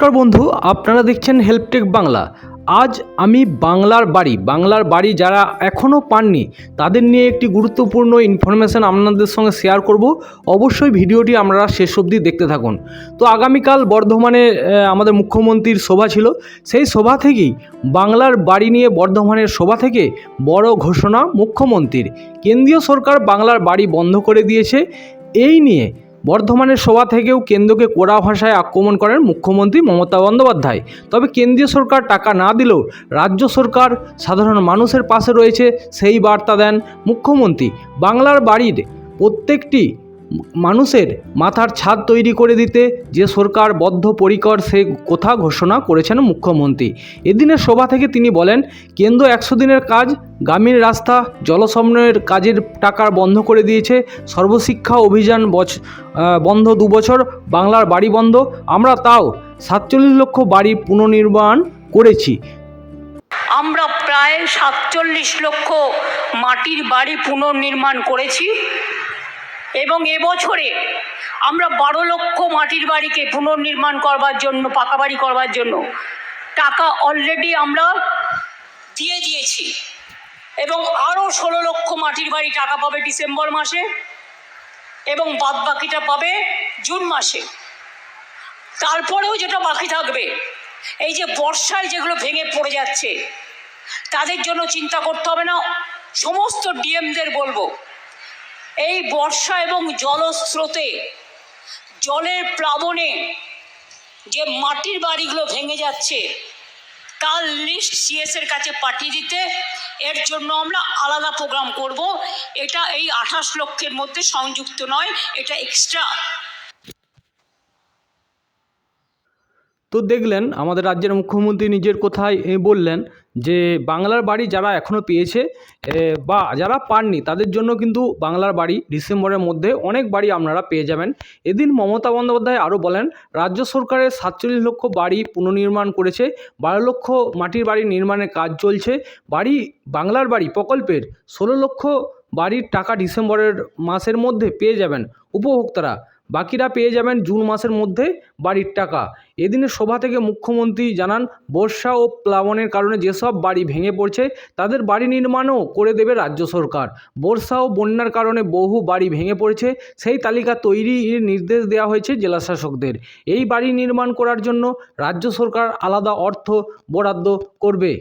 নমস্কার বন্ধু, আপনারা দেখছেন হেল্পটেক বাংলা। আজ আমি বাংলার বাড়ি বাংলার বাড়ি যারা এখনও পাননি, তাদের নিয়ে একটি গুরুত্বপূর্ণ ইনফরমেশান আপনাদের সঙ্গে শেয়ার করব। অবশ্যই ভিডিওটি আপনারা শেষ অবধি দেখতে থাকুন। তো আগামীকাল বর্ধমানে আমাদের মুখ্যমন্ত্রীর সভা ছিল। সেই সভা থেকেই বাংলার বাড়ি নিয়ে বর্ধমানের সভা থেকে বড় ঘোষণা মুখ্যমন্ত্রীর। কেন্দ্রীয় সরকার বাংলার বাড়ি বন্ধ করে দিয়েছে। এই নিয়ে বর্ধমানের সভা থেকেও কেন্দ্রকে কোড়া ভাষায় আক্রমণ করেন মুখ্যমন্ত্রী মমতা বন্দ্যোপাধ্যায়। তবে কেন্দ্রীয় সরকার টাকা না দিলেও রাজ্য সরকার সাধারণ মানুষের পাশে রয়েছে, সেই বার্তা দেন মুখ্যমন্ত্রী। বাংলার বাড়ির প্রত্যেকটি মানুষের মাথার ছাদ তৈরি করে দিতে যে সরকার বদ্ধপরিকর সে কথা ঘোষণা করেছেন মুখ্যমন্ত্রী। এদিনের সভা থেকে তিনি বলেন, কেন্দ্র একশো দিনের কাজ, গ্রামীণ রাস্তা, জলসমন্বয়ের কাজের টাকা বন্ধ করে দিয়েছে, সর্বশিক্ষা অভিযান বছ বন্ধ দু বছর, বাংলার বাড়ি বন্ধ, আমরা তাও সাতচল্লিশ লক্ষ বাড়ি পুনর্নির্মাণ করেছি। আমরা প্রায় সাতচল্লিশ লক্ষ মাটির বাড়ি পুনর্নির্মাণ করেছি। এবং এবছরে আমরা বারো লক্ষ মাটির বাড়িকে পুনর্নির্মাণ করবার জন্য পাকা বাড়ি করবার জন্য টাকা অলরেডি আমরা দিয়ে দিয়েছি। এবং আরও ষোলো লক্ষ মাটির বাড়ি টাকা পাবে ডিসেম্বর মাসে এবং বাদ বাকিটা পাবে জুন মাসে। তারপরেও যেটা বাকি থাকবে, এই যে বর্ষায় যেগুলো ভেঙে পড়ে যাচ্ছে, তাদের জন্য চিন্তা করতে হবে না। সমস্ত ডিএমদের বলব এই বর্ষা এবং জলস্রোতে, জলের প্লাবনে যে মাটির বাড়িগুলো ভেঙে যাচ্ছে তার লিস্ট সিএসের কাছে পাঠিয়ে দিতে। এর জন্য আমরা আলাদা প্রোগ্রাম করব। এটা এই আঠাশ লক্ষের মধ্যে সংযুক্ত নয়, এটা এক্সট্রা তো দেখলেন আমাদের রাজ্যের মুখ্যমন্ত্রী নিজের কথায় বললেন যে, বাংলার বাড়ি যারা এখনও পেয়েছে বা যারা পাননি, তাদের জন্য কিন্তু বাংলার বাড়ি ডিসেম্বরের মধ্যে অনেক বাড়ি আপনারা পেয়ে যাবেন। এদিন মমতা বন্দ্যোপাধ্যায় আরও বলেন, রাজ্য সরকারের সাতচল্লিশ লক্ষ বাড়ি পুনর্নির্মাণ করেছে, বারো লক্ষ মাটির বাড়ি নির্মাণের কাজ চলছে, বাড়ি, বাংলার বাড়ি প্রকল্পের ষোলো লক্ষ বাড়ির টাকা ডিসেম্বরের মাসের মধ্যে পেয়ে যাবেন। উপভোক্তারা বাকিরা পেয়ে যাবেন জুন মাসের মধ্যে বাড়ির টাকা। এদিনের সভা থেকে মুখ্যমন্ত্রী জানান, বর্ষা ও প্লাবনের কারণে যেসব বাড়ি ভেঙে পড়ছে, তাদের বাড়ি নির্মাণও করে দেবে রাজ্য সরকার। বর্ষা ও বন্যার কারণে বহু বাড়ি ভেঙে পড়েছে, সেই তালিকা তৈরির নির্দেশ দেওয়া হয়েছে জেলা শাসকদের এই বাড়ি নির্মাণ করার জন্য রাজ্য সরকার আলাদা অর্থ বরাদ্দ করবে।